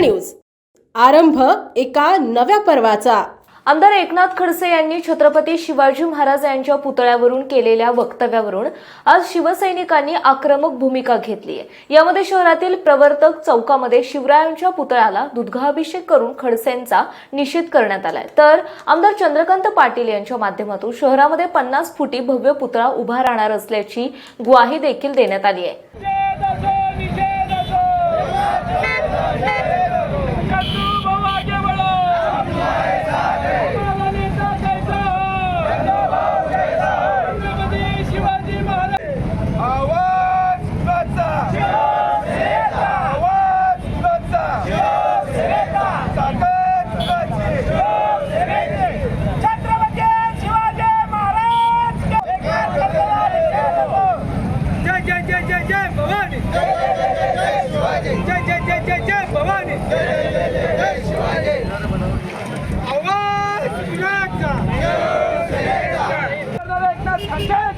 News. आरंभ एका नव्या पर्वाचा. आमदार एकनाथ खडसे यांनी छत्रपती शिवाजी महाराज यांच्या पुतळ्यावरून केलेल्या वक्तव्यावरून आज शिवसैनिकांनी आक्रमक भूमिका घेतली आहे. यामध्ये शहरातील प्रवर्तक चौकामध्ये शिवरायांच्या पुतळ्याला दुधगाभिषेक करून खडसेंचा निषेध करण्यात आलाय. तर आमदार चंद्रकांत पाटील यांच्या माध्यमातून शहरामध्ये पन्नास फुटी भव्य पुतळा उभा राहणार असल्याची ग्वाही देखील देण्यात आली आहे आवाज उंचाचा. आवाज उंचाचा. ताकद उंचाची. छत्रपती शिवाजी महाराज जय जय जय जय जय भवानी जय जय जय जय जय भवानी आवाज उंचाचा. एकनाथ खडसेंचा. तुमचं आमचं नातं काय तुमचं आमचं नातं काय छत्रपती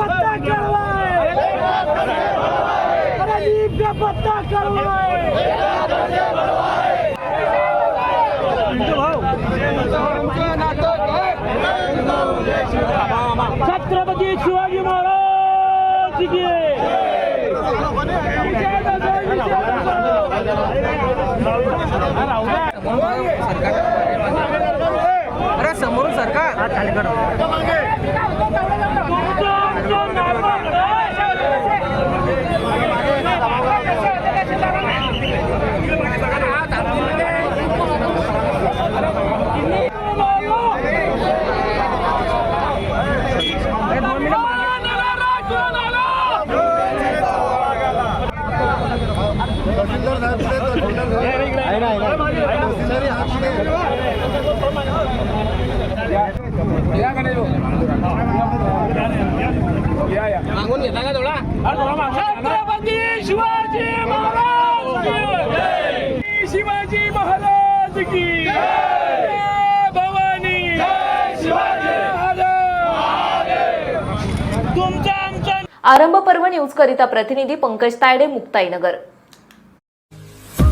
पत्ता करवाए अरे का पत्ता छत्रपती शिवाजी महाराज की अरे समोरून सरकार. छत्रपती शिवाजी महाराज शिवाजी महाराज की भवानी आरंभ पर्व न्यूज करिता प्रतिनिधी पंकज तायडे मुक्ताईनगर.